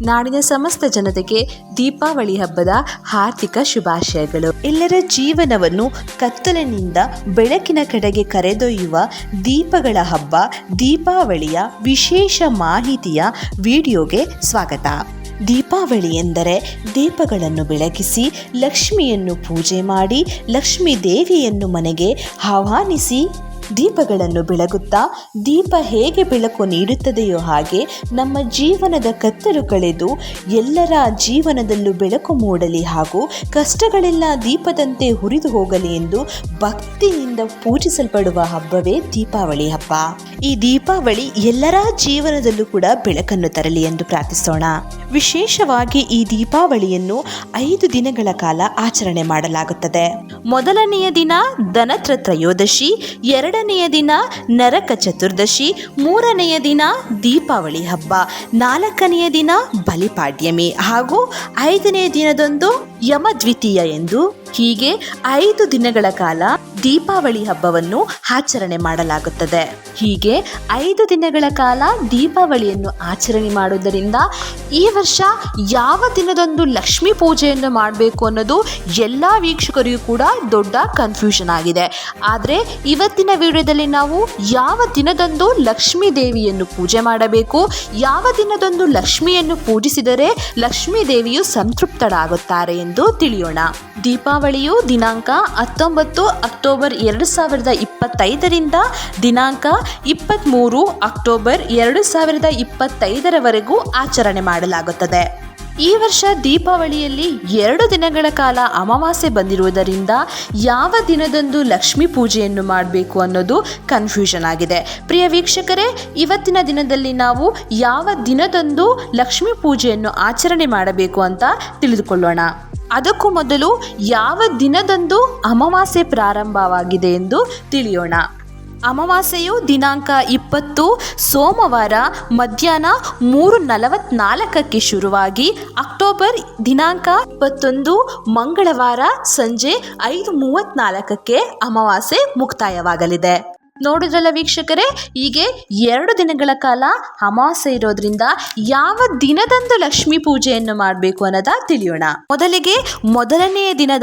ನಾಡಿನ ಸಮಸ್ತ ಜನತೆಗೆ ದೀಪಾವಳಿ ಹಬ್ಬದ ಹಾರ್ದಿಕ ಶುಭಾಶಯಗಳು. ಎಲ್ಲರ ಜೀವನವನ್ನು ಕತ್ತಲಿನಿಂದ ಬೆಳಕಿನ ಕಡೆಗೆ ಕರೆದೊಯ್ಯುವ ದೀಪಗಳ ಹಬ್ಬ, ದೀಪಾವಳಿಯ ವಿಶೇಷ ಮಾಹಿತಿಯ ವಿಡಿಯೋಗೆ ಸ್ವಾಗತ. ದೀಪಾವಳಿ ಎಂದರೆ ದೀಪಗಳನ್ನು ಬೆಳಗಿಸಿ ಲಕ್ಷ್ಮಿಯನ್ನು ಪೂಜೆ ಮಾಡಿ, ಲಕ್ಷ್ಮೀ ದೇವಿಯನ್ನು ಮನೆಗೆ ಆಹ್ವಾನಿಸಿ ದೀಪಗಳನ್ನು ಬೆಳಗುತ್ತಾ ದೀಪ ಹೇಗೆ ಬೆಳಕು ನೀಡುತ್ತದೆಯೋ ಹಾಗೆ ನಮ್ಮ ಜೀವನದ ಕತ್ತಲು ಕಳೆದು ಎಲ್ಲರ ಜೀವನದಲ್ಲೂ ಬೆಳಕು ಮೂಡಲಿ ಹಾಗೂ ಕಷ್ಟಗಳೆಲ್ಲ ದೀಪದಂತೆ ಹುರಿದು ಹೋಗಲಿ ಎಂದು ಭಕ್ತಿಯಿಂದ ಪೂಜಿಸಲ್ಪಡುವ ಹಬ್ಬವೇ ದೀಪಾವಳಿ ಹಬ್ಬ. ಈ ದೀಪಾವಳಿ ಎಲ್ಲರ ಜೀವನದಲ್ಲೂ ಕೂಡ ಬೆಳಕನ್ನು ತರಲಿ ಎಂದು ಪ್ರಾರ್ಥಿಸೋಣ. ವಿಶೇಷವಾಗಿ ಈ ದೀಪಾವಳಿಯನ್ನು ಐದು ದಿನಗಳ ಕಾಲ ಆಚರಣೆ ಮಾಡಲಾಗುತ್ತದೆ. ಮೊದಲನೆಯ ದಿನ ಧನತ್ರ ತ್ರಯೋದಶಿ ಎರಡನೆಯ ದಿನ ನರಕ ಚತುರ್ದಶಿ ಮೂರನೆಯ ದಿನ ದೀಪಾವಳಿ ಹಬ್ಬ ನಾಲ್ಕನೆಯ ದಿನ ಬಲಿಪಾಡ್ಯಮಿ ಹಾಗೂ ಐದನೇ ದಿನದಂದು ಯಮ ದ್ವಿತೀಯ ಎಂದು ಹೀಗೆ ಐದು ದಿನಗಳ ಕಾಲ ದೀಪಾವಳಿ ಹಬ್ಬವನ್ನು ಆಚರಣೆ ಮಾಡಲಾಗುತ್ತದೆ. ಹೀಗೆ ಐದು ದಿನಗಳ ಕಾಲ ದೀಪಾವಳಿಯನ್ನು ಆಚರಣೆ ಮಾಡುವುದರಿಂದ ಈ ವರ್ಷ ಯಾವ ದಿನದಂದು ಲಕ್ಷ್ಮಿ ಪೂಜೆಯನ್ನು ಮಾಡಬೇಕು ಅನ್ನೋದು ಎಲ್ಲ ವೀಕ್ಷಕರಿಗೂ ಕೂಡ ದೊಡ್ಡ ಕನ್ಫ್ಯೂಷನ್ ಆಗಿದೆ. ಆದರೆ ಇವತ್ತಿನ ವಿಡಿಯೋದಲ್ಲಿ ನಾವು ಯಾವ ದಿನದಂದು ಲಕ್ಷ್ಮೀ ದೇವಿಯನ್ನು ಪೂಜೆ ಮಾಡಬೇಕು, ಯಾವ ದಿನದಂದು ಲಕ್ಷ್ಮಿಯನ್ನು ಪೂಜಿಸಿದರೆ ಲಕ್ಷ್ಮೀ ದೇವಿಯು ಸಂತೃಪ್ತರಾಗುತ್ತಾರೆ ಎಂದು ತಿಳಿಯೋಣ. ದೀಪಾವಳಿಯು ದಿನಾಂಕ ಹತ್ತೊಂಬತ್ತು ಅಕ್ಟೋಬರ್ ಎರಡು ಸಾವಿರದ ಇಪ್ಪತ್ತೈದರಿಂದ ದಿನಾಂಕ ಇಪ್ಪತ್ತ್ಮೂರು ಅಕ್ಟೋಬರ್ ಎರಡು ಸಾವಿರದ ಇಪ್ಪತ್ತೈದರವರೆಗೂ ಆಚರಣೆ ಮಾಡಲಾಗುತ್ತದೆ. ಈ ವರ್ಷ ದೀಪಾವಳಿಯಲ್ಲಿ ಎರಡು ದಿನಗಳ ಕಾಲ ಅಮಾವಾಸ್ಯೆ ಬಂದಿರುವುದರಿಂದ ಯಾವ ದಿನದಂದು ಲಕ್ಷ್ಮೀ ಪೂಜೆಯನ್ನು ಮಾಡಬೇಕು ಅನ್ನೋದು ಕನ್ಫ್ಯೂಷನ್ ಆಗಿದೆ. ಪ್ರಿಯ ವೀಕ್ಷಕರೇ, ಇವತ್ತಿನ ದಿನದಲ್ಲಿ ನಾವು ಯಾವ ದಿನದಂದು ಲಕ್ಷ್ಮೀ ಪೂಜೆಯನ್ನು ಆಚರಣೆ ಮಾಡಬೇಕು ಅಂತ ತಿಳಿದುಕೊಳ್ಳೋಣ. ಅದಕ್ಕೂ ಮೊದಲು ಯಾವ ದಿನದಂದು ಅಮಾವಾಸ್ಯೆ ಪ್ರಾರಂಭವಾಗಿದೆ ಎಂದು ತಿಳಿಯೋಣ. ಅಮಾವಾಸ್ಯೆಯು ದಿನಾಂಕ ಇಪ್ಪತ್ತು, ಸೋಮವಾರ ಮಧ್ಯಾಹ್ನ ಮೂರು ನಲವತ್ನಾಲ್ಕಕ್ಕೆ ಶುರುವಾಗಿ ಅಕ್ಟೋಬರ್ ದಿನಾಂಕ ಇಪ್ಪತ್ತೊಂದು, ಮಂಗಳವಾರ ಸಂಜೆ ಐದು ಮೂವತ್ನಾಲ್ಕಕ್ಕೆ ಅಮಾವಾಸ್ಯೆ ಮುಕ್ತಾಯವಾಗಲಿದೆ. ನೋಡಿದ್ರಲ್ಲ ವೀಕ್ಷಕರೇ? ಹೀಗೆ ಎರಡು ದಿನಗಳ ಕಾಲ ಅಮಾವಾಸ್ಯೆ ಇರೋದ್ರಿಂದ ಯಾವ ದಿನದಂದು ಲಕ್ಷ್ಮೀ ಪೂಜೆಯನ್ನು ಮಾಡಬೇಕು ಅನ್ನೋದ ತಿಳಿಯೋಣ. ಮೊದಲಿಗೆ ಮೊದಲನೆಯ ದಿನದ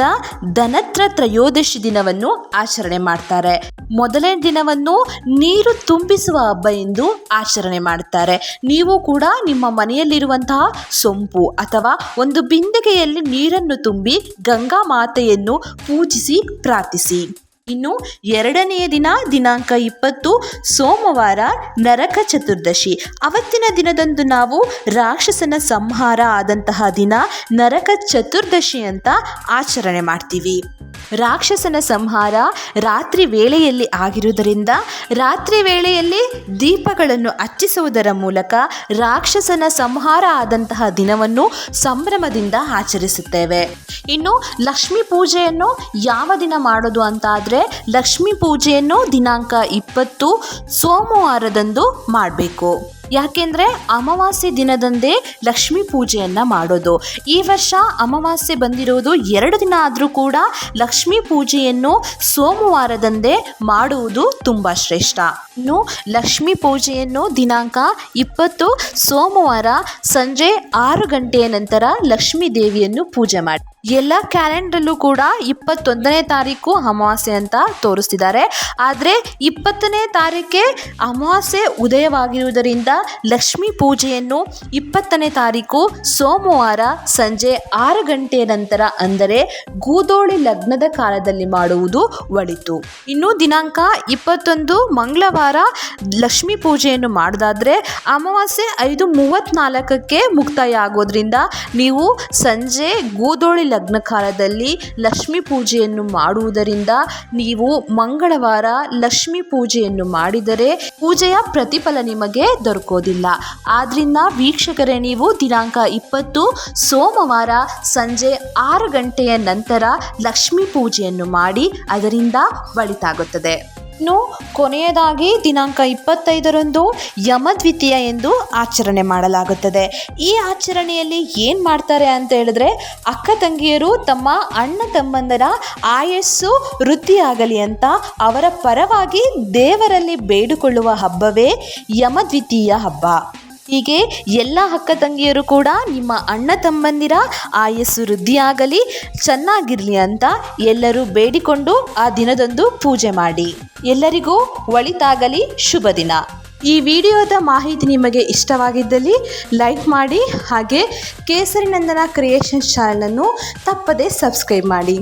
ಧನತ್ರ ತ್ರಯೋದಶಿ ದಿನವನ್ನು ಆಚರಣೆ ಮಾಡ್ತಾರೆ. ಮೊದಲನೇ ದಿನವನ್ನು ನೀರು ತುಂಬಿಸುವ ಹಬ್ಬ ಎಂದು ಆಚರಣೆ ಮಾಡ್ತಾರೆ. ನೀವು ಕೂಡ ನಿಮ್ಮ ಮನೆಯಲ್ಲಿರುವಂತಹ ಸೊಂಪು ಅಥವಾ ಒಂದು ಬಿಂದಿಗೆಯಲ್ಲಿ ನೀರನ್ನು ತುಂಬಿ ಗಂಗಾ ಮಾತೆಯನ್ನು ಪೂಜಿಸಿ ಪ್ರಾರ್ಥಿಸಿ. ಇನ್ನು ಎರಡನೆಯ ದಿನ ದಿನಾಂಕ ಇಪ್ಪತ್ತು, ಸೋಮವಾರ ನರಕ ಚತುರ್ದಶಿ. ಅವತ್ತಿನ ದಿನದಂದು ನಾವು ರಾಕ್ಷಸನ ಸಂಹಾರ ಆದಂತಹ ದಿನ ನರಕ ಚತುರ್ದಶಿ ಅಂತ ಆಚರಣೆ ಮಾಡ್ತೀವಿ. ರಾಕ್ಷಸನ ಸಂಹಾರ ರಾತ್ರಿ ವೇಳೆಯಲ್ಲಿ ಆಗಿರುವುದರಿಂದ ರಾತ್ರಿ ವೇಳೆಯಲ್ಲಿ ದೀಪಗಳನ್ನು ಹಚ್ಚಿಸುವುದರ ಮೂಲಕ ರಾಕ್ಷಸನ ಸಂಹಾರ ಆದಂತಹ ದಿನವನ್ನು ಸಂಭ್ರಮದಿಂದ ಆಚರಿಸುತ್ತೇವೆ. ಇನ್ನು ಲಕ್ಷ್ಮೀ ಪೂಜೆಯನ್ನು ಯಾವ ದಿನ ಮಾಡೋದು ಅಂತ ಆದರೆ ಲಕ್ಷ್ಮೀ ಪೂಜೆಯನ್ನು ದಿನಾಂಕ ಇಪ್ಪತ್ತು ಸೋಮವಾರದಂದು ಮಾಡಬೇಕು. ಯಾಕೆಂದರೆ ಅಮಾವಾಸ್ಯೆ ದಿನದಂದೇ ಲಕ್ಷ್ಮೀ ಪೂಜೆಯನ್ನು ಮಾಡೋದು. ಈ ವರ್ಷ ಅಮಾವಾಸ್ಯೆ ಬಂದಿರೋದು ಎರಡು ದಿನ ಆದರೂ ಕೂಡ ಲಕ್ಷ್ಮೀ ಪೂಜೆಯನ್ನು ಸೋಮವಾರದಂದೇ ಮಾಡುವುದು ತುಂಬ ಶ್ರೇಷ್ಠ. ಇನ್ನು ಲಕ್ಷ್ಮೀ ಪೂಜೆಯನ್ನು ದಿನಾಂಕ ಇಪ್ಪತ್ತು, ಸೋಮವಾರ ಸಂಜೆ ಆರು ಗಂಟೆಯ ನಂತರ ಲಕ್ಷ್ಮೀ ದೇವಿಯನ್ನು ಪೂಜೆ ಮಾಡಿ. ಎಲ್ಲ ಕ್ಯಾಲೆಂಡ್ರಲ್ಲೂ ಕೂಡ ಇಪ್ಪತ್ತೊಂದನೇ ತಾರೀಕು ಅಮಾವಾಸ್ಯೆ ಅಂತ ತೋರಿಸ್ತಿದ್ದಾರೆ. ಆದರೆ ಇಪ್ಪತ್ತನೇ ತಾರೀಕೆ ಅಮಾವಾಸ್ಯೆ ಉದಯವಾಗಿರುವುದರಿಂದ ಲಕ್ಷ್ಮೀ ಪೂಜೆಯನ್ನು ಇಪ್ಪತ್ತನೇ ತಾರೀಕು ಸೋಮವಾರ ಸಂಜೆ ಆರು ಗಂಟೆಯ ನಂತರ ಅಂದರೆ ಗೂದೋಳಿ ಲಗ್ನದ ಕಾಲದಲ್ಲಿ ಮಾಡುವುದು ಒಳಿತು. ಇನ್ನು ದಿನಾಂಕ ಇಪ್ಪತ್ತೊಂದು ಮಂಗಳವಾರ ಲಕ್ಷ್ಮೀ ಪೂಜೆಯನ್ನು ಮಾಡೋದಾದರೆ ಅಮಾವಾಸ್ಯೆ ಐದು ಮೂವತ್ತ್ನಾಲ್ಕಕ್ಕೆ ಮುಕ್ತಾಯ ಆಗೋದ್ರಿಂದ ನೀವು ಸಂಜೆ ಗೂದೋಳಿ ಲಗ್ನ ಕಾಲದಲ್ಲಿ ಲಕ್ಷ್ಮೀ ಪೂಜೆಯನ್ನು ಮಾಡುವುದರಿಂದ ನೀವು ಮಂಗಳವಾರ ಲಕ್ಷ್ಮೀ ಪೂಜೆಯನ್ನು ಮಾಡಿದರೆ ಪೂಜೆಯ ಪ್ರತಿಫಲ ನಿಮಗೆ ದೊರಕೋದಿಲ್ಲ ಆದ್ರಿಂದ ವೀಕ್ಷಕರೇ, ನೀವು ದಿನಾಂಕ ಇಪ್ಪತ್ತು, ಸೋಮವಾರ ಸಂಜೆ ಆರು ಗಂಟೆಯ ನಂತರ ಲಕ್ಷ್ಮೀ ಪೂಜೆಯನ್ನು ಮಾಡಿ ಅದರಿಂದ ಒಳಿತಾಗುತ್ತದೆ ಇನ್ನು ಕೊನೆಯದಾಗಿ ದಿನಾಂಕ ಇಪ್ಪತ್ತೈದರಂದು ಯಮದ್ವಿತೀಯ ಎಂದು ಆಚರಣೆ ಮಾಡಲಾಗುತ್ತದೆ. ಈ ಆಚರಣೆಯಲ್ಲಿ ಏನು ಮಾಡ್ತಾರೆ ಅಂತ ಹೇಳಿದ್ರೆ ಅಕ್ಕ ತಂಗಿಯರು ತಮ್ಮ ಅಣ್ಣ ತಮ್ಮಂದರ ಆಯಸ್ಸು ವೃದ್ಧಿಯಾಗಲಿ ಅಂತ ಅವರ ಪರವಾಗಿ ದೇವರಲ್ಲಿ ಬೇಡಿಕೊಳ್ಳುವ ಹಬ್ಬವೇ ಯಮದ್ವಿತೀಯ ಹಬ್ಬ. ಹೀಗೆ ಎಲ್ಲ ಅಕ್ಕ ತಂಗಿಯರು ಕೂಡ ನಿಮ್ಮ ಅಣ್ಣ ತಮ್ಮಂದಿರ ಆಯಸ್ಸು ವೃದ್ಧಿಯಾಗಲಿ, ಚೆನ್ನಾಗಿರಲಿ ಅಂತ ಎಲ್ಲರೂ ಬೇಡಿಕೊಂಡು ಆ ದಿನದಂದು ಪೂಜೆ ಮಾಡಿ. ಎಲ್ಲರಿಗೂ ಒಳಿತಾಗಲಿ, ಶುಭ ದಿನ. ಈ ವಿಡಿಯೋದ ಮಾಹಿತಿ ನಿಮಗೆ ಇಷ್ಟವಾಗಿದ್ದಲ್ಲಿ ಲೈಕ್ ಮಾಡಿ ಹಾಗೆ ಕೇಸರಿ ನಂದನ ಕ್ರಿಯೇಷನ್ಸ್ ಚಾನಲನ್ನು ತಪ್ಪದೇ ಸಬ್ಸ್ಕ್ರೈಬ್ ಮಾಡಿ.